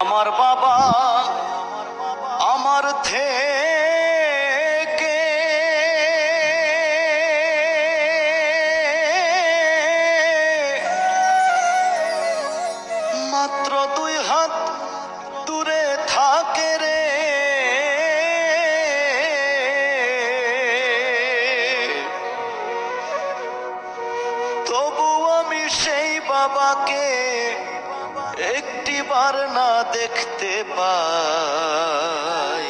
আমার একটিবার না দেখতে পাই।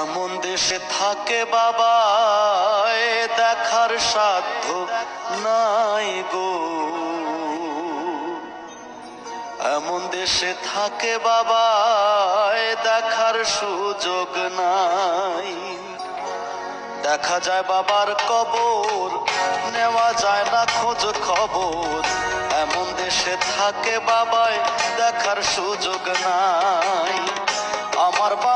এমন দেশে থাকে বাবা দেখার সাধ্য নাই গো। এমন দেশে থাকে বাবা দেখার সুযোগ নাই। দেখা যায় বাবার কবর, নেওয়া যায় না খোঁজ খবর। এমন দেশে থাকে বাবায় দেখার সুযোগ নাই। আমার বাবা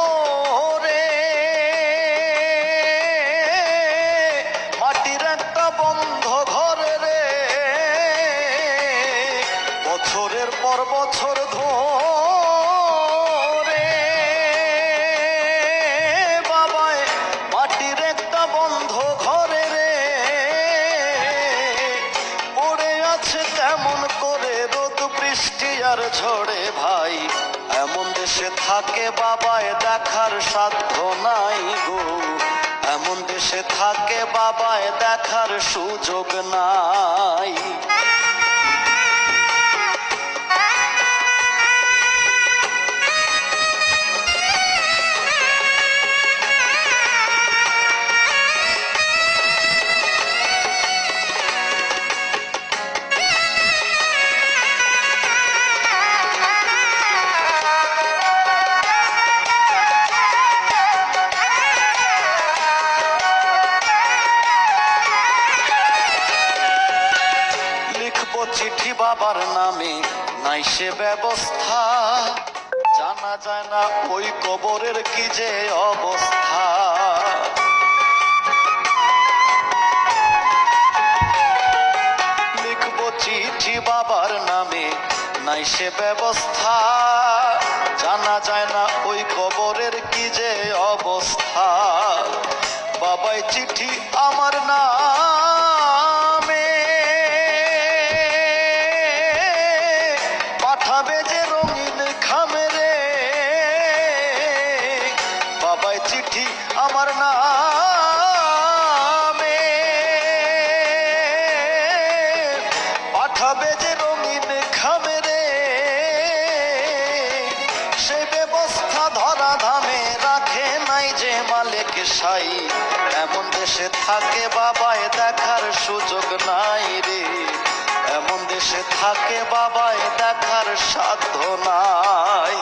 বছর ধরে বাবায় মাটির একটা বন্ধ ঘরে রে। পড়ে আছে কেমন করে রোদ, বৃষ্টি আর ঝড়ে ভাই। এমন দেশে থাকে বাবায় দেখার সাধ্য নাই গো। এমন দেশে থাকে বাবায় দেখার সুযোগ নাই। বাবার নামে নাই সে ব্যবস্থা। জানা যায় না ওই কবরের কি যে অবস্থা। লিখব চিঠি বাবার নামে নাই সে ব্যবস্থা। জানা যায় না ওই কবরের কি যে অবস্থা। অবস্থা ধরা ধামে রাখে নাই যে মালিক সাই। এমন দেশে থাকে বাবায় দেখার সুযোগ নাই রে। এমন দেশে থাকে বাবায় দেখার সাধ্য নাই।